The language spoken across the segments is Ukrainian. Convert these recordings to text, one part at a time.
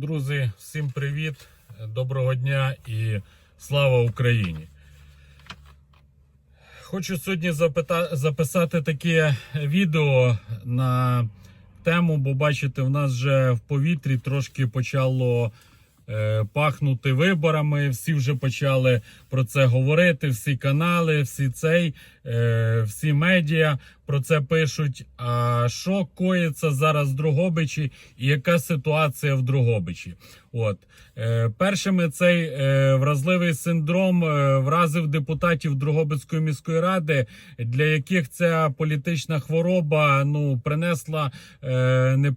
Друзі, всім привіт, доброго дня і слава Україні. Хочу сьогодні запита- записати таке відео на тему, бо бачите, в нас вже в повітрі трошки почало е, пахнути виборами. Всі вже почали про це говорити. Всі канали, всі цей, е, всі медіа про це пишуть. А що коїться зараз в Дрогобичі і яка ситуація в Дрогобичі? От е, першими цей е, вразливий синдром е, вразив депутатів Дрогобицької міської ради, для яких ця політична хвороба ну принесла е, не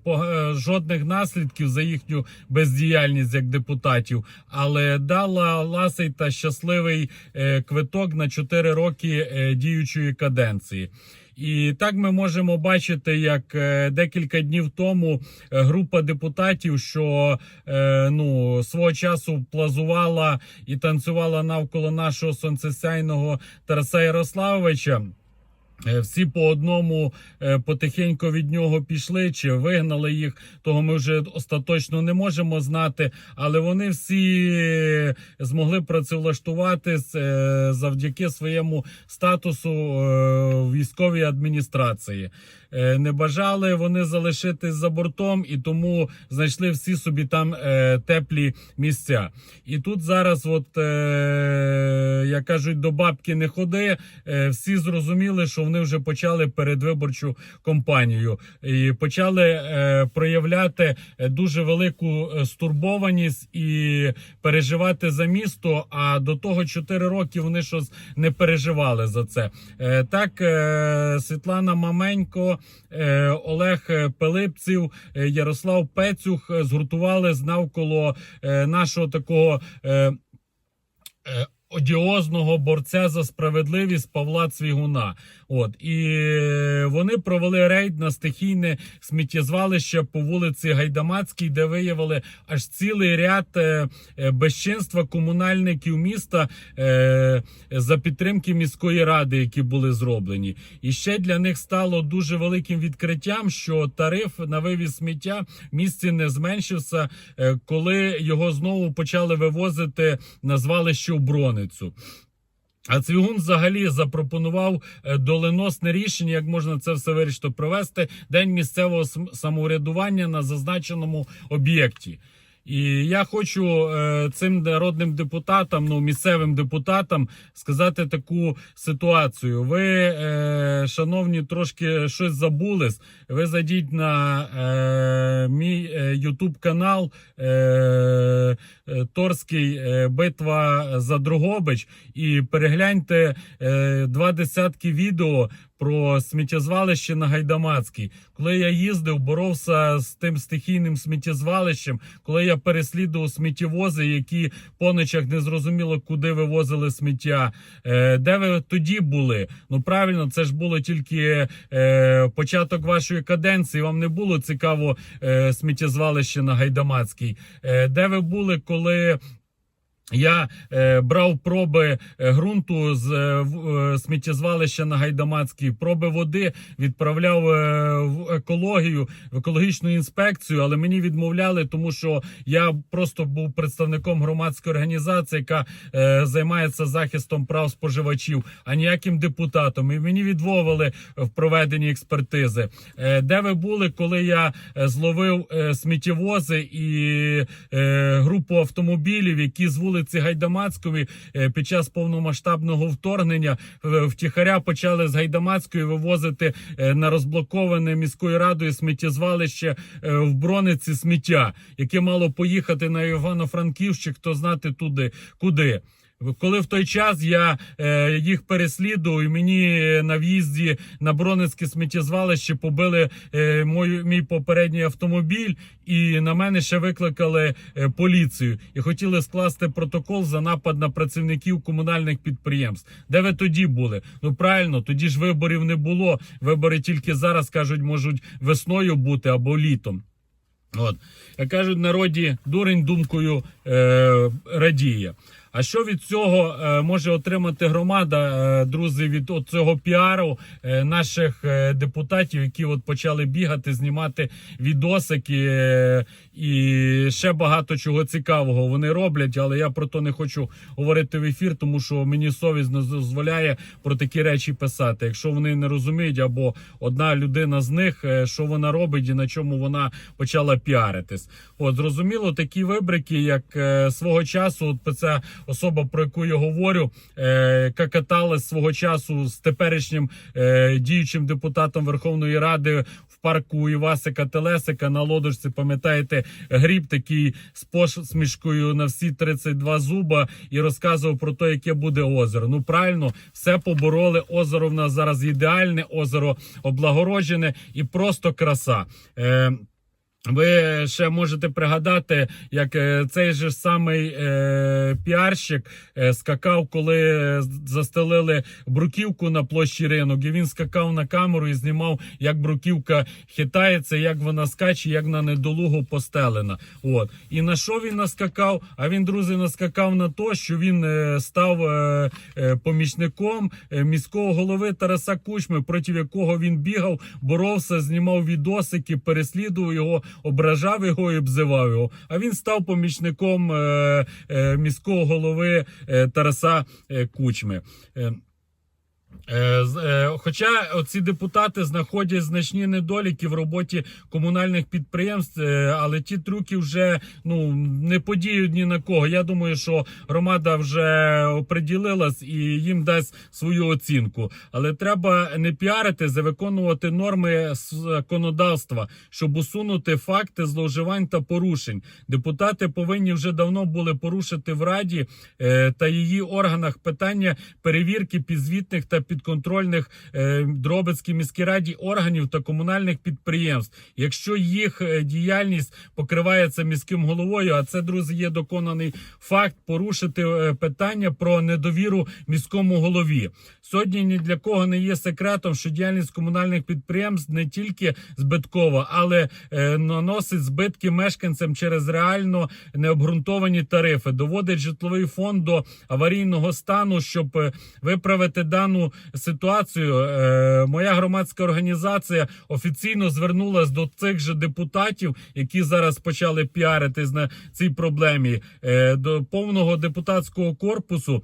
жодних наслідків за їхню бездіяльність як депутатів, але дала ласий та щасливий е, квиток на 4 роки е, діючої каденції. І так ми можемо бачити, як е, декілька днів тому е, група депутатів, що е, ну свого часу плазувала і танцювала навколо нашого сонцесяйного Тараса Ярославовича. Е, Всі по одному е, потихеньку від нього пішли чи вигнали їх. Того ми вже остаточно не можемо знати. Але вони всі змогли працевлаштуватись е, завдяки своєму статусу військовій адміністрації. Е, Не бажали вони залишитись за бортом і тому знайшли всі собі там е, теплі місця. І тут зараз, от е, як кажуть, до бабки не ходи. Всі зрозуміли, що вони вже почали передвиборчу кампанію і почали проявляти дуже велику стурбованість і переживати за місто. А до того 4 роки вони щось не переживали за це. Так, Світлана Маменько, Олег Пилипців, е, Ярослав Пецюх згуртували згуртували навколо е, нашого такого. Е, е, Одіозного борця за справедливість Павла Цвігуна. От і вони провели рейд на стихійне сміттєзвалище по вулиці Гайдамацькій, де виявили аж цілий ряд е, е, безчинства комунальників міста е, за підтримки міської ради, які були зроблені. І ще для них стало дуже великим відкриттям, що тариф на вивіз сміття в місті не зменшився, коли його знову почали вивозити на звалище Броницю. А Цвігун взагалі запропонував е, доленосне рішення, як можна це все вирішити провести день місцевого самоврядування на зазначеному об'єкті. І я хочу е, цим народним депутатам, ну місцевим депутатам, сказати таку ситуацію. Ви, е, шановні, трошки щось забулись. Ви зайдіть на е, мій Ютуб канал Торський битва за Дрогобич і перегляньте два десятки відео про сміттєзвалище на Гайдамацькій. Коли я їздив, боровся з тим стихійним сміттєзвалищем, коли я переслідував сміттєвози, які по ночах не зрозуміло, куди вивозили сміття. Е, де ви тоді були? Ну правильно, це ж було тільки е, початок вашої каденції. Вам не було цікаво е, сміттєзвалище на Гайдамацькій. Е, де ви були, коли я е, брав проби е, ґрунту з е, е, сміттєзвалища на Гайдамацькій, проби води відправляв е, в екологію, в екологічну інспекцію, але мені відмовляли, тому що я просто був представником громадської організації, яка е, займається захистом прав споживачів, а ніяким депутатом. І мені відмовили в проведенні експертизи. Е, де ви були, коли я е, зловив е, сміттєвози і е, групу автомобілів, які з Гайдамацької е, під час повномасштабного вторгнення е, втіхаря почали з Гайдамацької вивозити е, на розблоковане міською радою сміттєзвалище в Брониці сміття, яке мало поїхати на Івано-Франківщик, хто знати туди куди. Коли в той час я е, їх переслідував, і мені на в'їзді на Броницьке сміттєзвалище побили е, мою, мій попередній автомобіль, і на мене ще викликали е, поліцію і хотіли скласти протокол за напад на працівників комунальних підприємств. Де ви тоді були? Ну правильно, тоді ж виборів не було. Вибори тільки зараз кажуть, можуть весною бути або літом. От як кажуть, народі дурень думкою е, радіє. А що від цього е, може отримати громада, е, друзі, від цього піару е, наших депутатів, які от почали бігати, знімати відосики і ще багато чого цікавого вони роблять, але я про то не хочу говорити в ефір, тому що мені совість не дозволяє про такі речі писати. Якщо вони не розуміють, або одна людина з них, що вона робить і на чому вона почала піаритись. От зрозуміло, такі вибрики, як свого часу, от ця особа, про яку я говорю, е, яка свого часу з теперішнім е, діючим депутатом Верховної Ради в парку Івасика Телесика на лодочці. Пам'ятаєте, гріб такий з посмішкою на всі 32 зуба і розказував про те, яке буде озеро. Ну правильно, все побороли. Озеро в нас зараз ідеальне, озеро облагороджене і просто краса. Е, ви ще можете пригадати, як е, цей же самий е, піарщик е, скакав, коли застелили бруківку на площі ринок, і він скакав на камеру і знімав, як бруківка хитається, як вона скаче, як на недолугу постелена. От і на що він наскакав? А він, друзі, наскакав на то, що він е, став е, е, помічником е, міського голови Тараса Кучми, проти якого він бігав, боровся, знімав відосики, переслідував його ображав його і обзивав його. А він став помічником е, е, міського голови е, Тараса Кучми. Е, Е, Хоча ці депутати знаходять значні недоліки в роботі комунальних підприємств, е, але ті трюки вже ну не подіють ні на кого. Я думаю, що громада вже оприділилась і їм дасть свою оцінку. Але треба не піаритись, а виконувати норми законодавства, щоб усунути факти зловживань та порушень. Депутати повинні вже давно були порушити в раді та її органах питання перевірки підзвітних та підконтрольних е, Дробицькій міській раді органів та комунальних підприємств. Якщо їх е, діяльність покривається міським головою, а це друзі є доконаний факт порушити е, питання про недовіру міському голові. Сьогодні ні для кого не є секретом, що діяльність комунальних підприємств не тільки збиткова, але наносить збитки мешканцям через реально необґрунтовані тарифи. Доводить житловий фонд до аварійного стану, щоб виправити дану ситуацію. Е, моя громадська організація офіційно звернулася до цих же депутатів, які зараз почали піаритись на цій проблемі, е, до повного депутатського корпусу.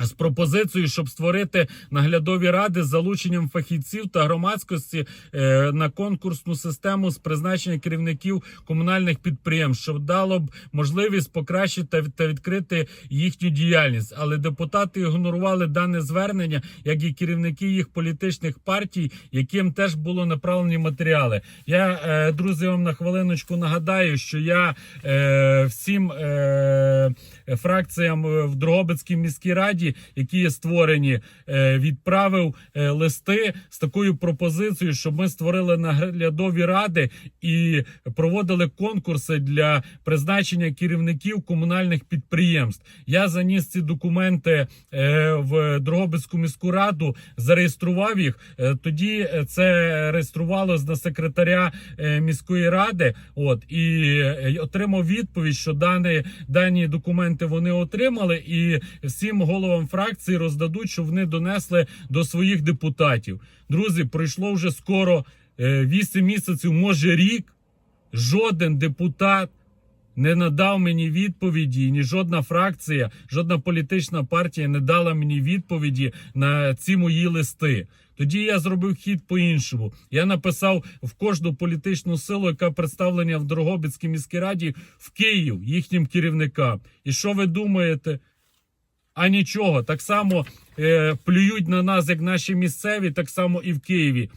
З пропозицією, щоб створити наглядові ради з залученням фахівців та громадськості е, на конкурсну систему з призначення керівників комунальних підприємств, що дало б можливість покращити та, відкрити їхню діяльність. Але депутати ігнорували дане звернення, як і керівники їх політичних партій, яким теж було направлені матеріали. Я е, друзі, вам на хвилиночку нагадаю, що я е, всім фракціям в Дрогобицькій міській раді, які є створені, е, відправив е, листи з такою пропозицією, щоб ми створили наглядові ради і проводили конкурси для призначення керівників комунальних підприємств. Я заніс ці документи е, в Дрогобицьку міську раду, зареєстрував їх. Тоді це реєструвалось на секретаря міської ради. От і отримав відповідь, що дані, дані документи вони отримали, і всім головам фракції роздадуть, що вони донесли до своїх депутатів. Друзі, пройшло вже скоро е, 8 місяців, може рік. Жоден депутат не надав мені відповіді, ні жодна фракція, жодна політична партія не дала мені відповіді на ці мої листи. Тоді я зробив хід по-іншому. Я написав в кожну політичну силу, яка представлена в Дрогобицькій міській раді в Київ їхнім керівникам. І що ви думаєте? А нічого, так само е, плюють на нас, як наші місцеві, так само і в Києві.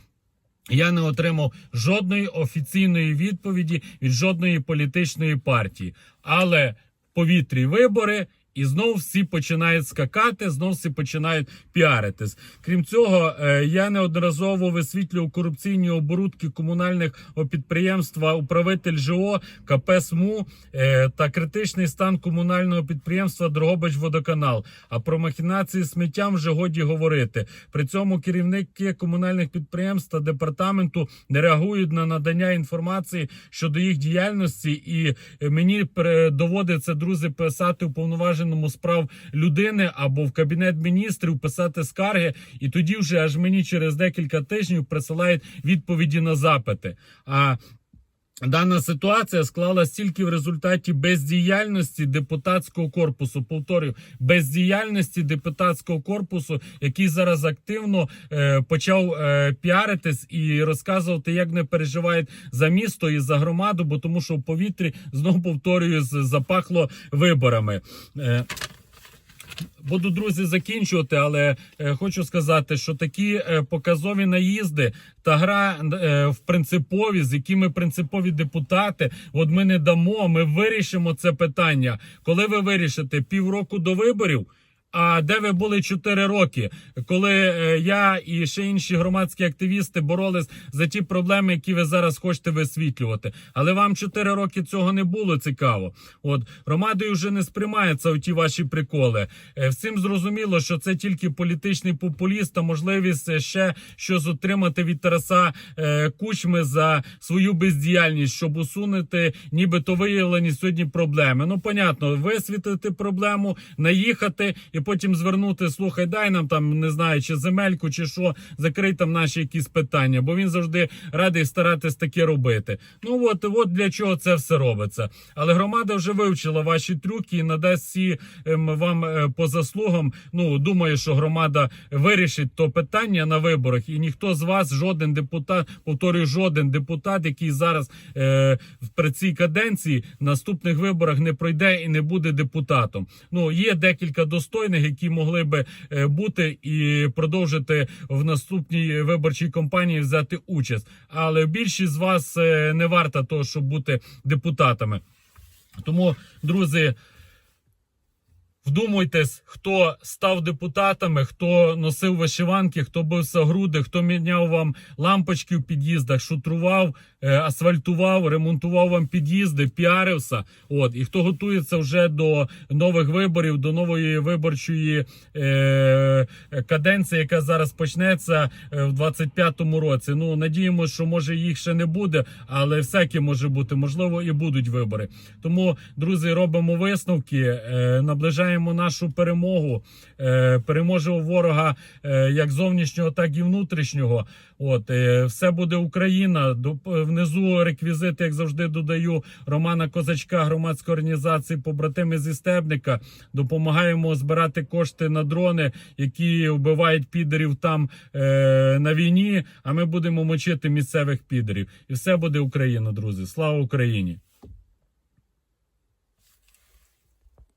Я не отримав жодної офіційної відповіді від жодної політичної партії. Але повітрі вибори. І знов всі починають скакати, знов всі починають піаритись. Крім цього, е, я неодноразово висвітлював корупційні оборудки комунальних підприємства управитель ЖО КП СМУ е, та критичний стан комунального підприємства Дрогобич Водоканал. А про махінації сміттям вже годі говорити. При цьому керівники комунальних підприємств та департаменту не реагують на надання інформації щодо їх діяльності, і мені доводиться друзі писати уповноважений органу справ людини або в кабінет міністрів писати скарги, і тоді вже аж мені через декілька тижнів присилають відповіді на запити. А Дана ситуація склалась тільки в результаті бездіяльності депутатського корпусу. Повторюю, бездіяльності депутатського корпусу, який зараз активно е, почав е, піаритись і розказувати, як не переживають за місто і за громаду, бо тому, що в повітрі знову повторюю, запахло виборами. Е, Буду друзі закінчувати, але е, хочу сказати, що такі е, показові наїзди та гра е, в принципові, з якими принципові депутати, от ми не дамо, ми вирішимо це питання. Коли ви вирішите півроку до виборів. А де ви були 4 роки, коли е, я і ще інші громадські активісти боролись за ті проблеми, які ви зараз хочете висвітлювати? Але вам 4 роки цього не було цікаво. От громадою вже не сприймаються оті ваші приколи. Е, Всім зрозуміло, що це тільки політичний популіст та можливість е, ще щось отримати від Тараса Кучми за свою бездіяльність, щоб усунути нібито виявлені сьогодні проблеми. Ну, понятно, висвітлити проблему, наїхати і потім звернути. Слухай, дай нам там не знаю, чи земельку, чи що, закрий там наші якісь питання, бо він завжди радий старатись таке робити. Ну от, от для чого це все робиться. Але громада вже вивчила ваші трюки і надасть всі ем, вам е, по заслугам. Ну думаю, що громада вирішить то питання на виборах, і ніхто з вас, жоден депутат, повторюю, жоден депутат, який зараз е, при цій каденції наступних виборах не пройде і не буде депутатом. Ну є декілька достойних, які могли би е, бути і продовжити в наступній виборчій кампанії взяти участь. Але більшість з вас е, не варта того, щоб бути депутатами. Тому, друзі. Вдумайтесь, хто став депутатами, хто носив вишиванки, хто бився груди, хто міняв вам лампочки в під'їздах, шутрував, е, асфальтував, ремонтував вам під'їзди, піарився. От і хто готується вже до нових виборів, до нової виборчої е, каденції, яка зараз почнеться е, в 25-му році. Ну надіємося, що може їх ще не буде, але всяке може бути. Можливо, і будуть вибори. Тому, друзі, робимо висновки, е, наближаємо нашу перемогу. Е, переможемо ворога е, як зовнішнього, так і внутрішнього. От е, все буде Україна. До внизу реквізити, як завжди, додаю Романа Козачка, громадської організації побратими зі Стебника. Допомагаємо збирати кошти на дрони, які вбивають підерів там е, на війні. А ми будемо мочити місцевих підерів. І все буде Україна, друзі. Слава Україні!